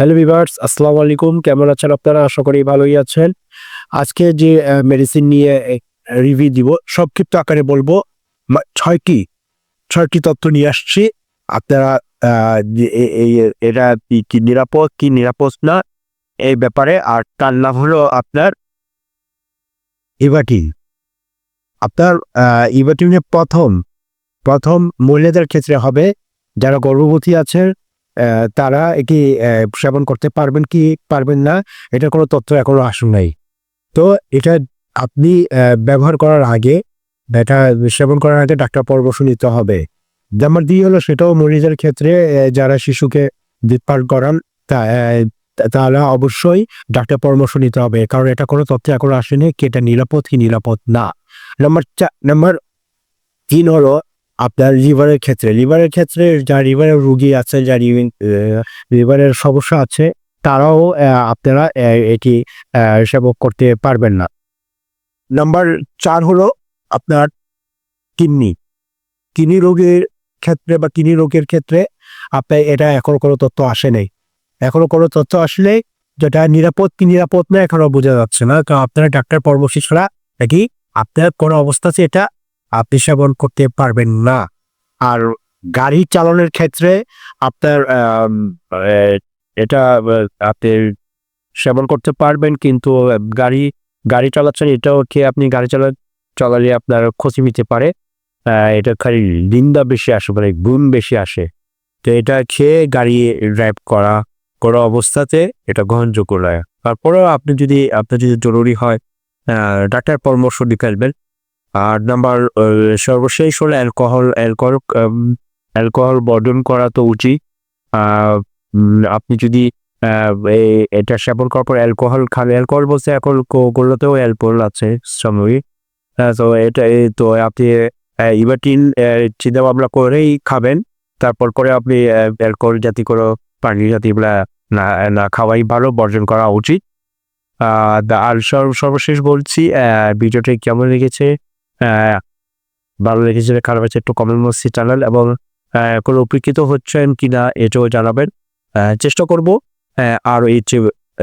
Hello viewers আসসালামু আলাইকুম। কেমন আছেন আপনারা? আশা করি ভালোই আছেন। আজকে যে মেডিসিন নিয়ে রিভিউ দিব সংক্ষিপ্ত আকারে বলব ছয়টি ছয়টি তথ্য নিয়ে আসছি। আপনারা এটা কি- নিরাপদ কি নিরাপদ না এই ব্যাপারে আর তার নাম হলো আপনার ইভাটিন আপনার ইভাটিনের প্রথম প্রথম মহিলাদের ক্ষেত্রে হবে যারা গর্ভবতী আছে আহ, তারা এটি সেবন করতে পারবেন কি পারবেন না এটা কোনো তথ্য এখনও আসুন নাই। তো এটা আপনি ব্যবহার করার আগে, এটা সেবন করার আগে ডাক্তার পরামর্শ নিতে হবে। নাম্বার দুই হলো সেটাও মরিজের ক্ষেত্রে যারা শিশুকে বিপার করান তারা অবশ্যই ডাক্তার পরামর্শ নিতে হবে, কারণ এটা কোনো তথ্য এখনও আসেনি কি এটা নিরাপদ কি নিরাপদ না। নাম্বার চার নাম্বার তিন হলো আপনার লিভারের ক্ষেত্রে লিভারের ক্ষেত্রে যা লিভারের রুগী আছে, যা লিভারের সমস্যা আছে, তারাও আপনারা এটি সেবক করতে পারবেন না। নাম্বার চার হলো আপনার কিডনি। কিডনি রোগের ক্ষেত্রে বা কিডনি রোগের ক্ষেত্রে আপনার এটা এখনও কোনো তথ্য আসে নাই। এখনও কোনো তথ্য আসলে যেটা নিরাপদ কি নিরাপদ না এখনও বোঝা যাচ্ছে না, কারণ আপনারা ডাক্তার পরামর্শ ছাড়া নাকি আপনার কোনো অবস্থাতে এটা আপনি সেবন করতে পারবেন না। আর গাড়ি চালানোর ক্ষেত্রে আপনার এটা আপনি সেবন করতে পারবেন, কিন্তু গাড়ি গাড়ি চালাচ্ছেন, এটাও খেয়ে আপনি গাড়ি চালা, চালালে আপনার ক্ষতি নিতে পারে? এটা খালি নিন্দা বেশি আসে মানে গুণ বেশি আসে। তো এটা খেয়ে গাড়ি ড্রাইভ করা কোনো অবস্থাতে এটা গ্রহণযোগ্য নয়। তারপরেও আপনি যদি, আপনার যদি জরুরি হয় ডাক্তার পরামর্শ নিতে আসবেন আর নাম্বার সর্বশেষ হলো অ্যালকোহল অ্যালকোহল অ্যালকোহল বর্জন করা তো উচিত। আপনি যদি এটা সেবন করার পর অ্যালকোহল খান অ্যালকোহল বলতে এখন গুলোতেও অ্যালকোহল আছে সাময়িক আহ, তো এটা তো আপনি ইভাটিন চিন্তা ভাবনা করেই খাবেন। তারপর করে আপনি অ্যালকোহল জাতি কোনো পানি জাতিগুলা না না খাওয়াই ভালো বর্জন করা উচিত। আর সর্ব- সর্বশেষ বলছি ভিডিওটি কেমন লেগেছে? ভালো লেগেছে খারাপ হচ্ছে একটু কমেন্ট বক্সে জানান এবং কোনো উপকৃত হচ্ছেন কিনা এটাও জানাবেন। চেষ্টা করব আরও এই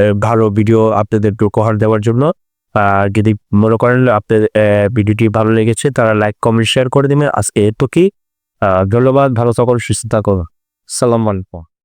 আহ, ভালো ভিডিও আপনাদের উপহার দেওয়ার জন্য। যদি মনে করেন আপনাদের ভিডিওটি ভালো লেগেছে তারা লাইক কমেন্ট শেয়ার করে দেবেন। আজকে এটুকুই কি ধন্যবাদ ভালো থাকুন সুস্থ থাকুন। সালাম আলাইকুম।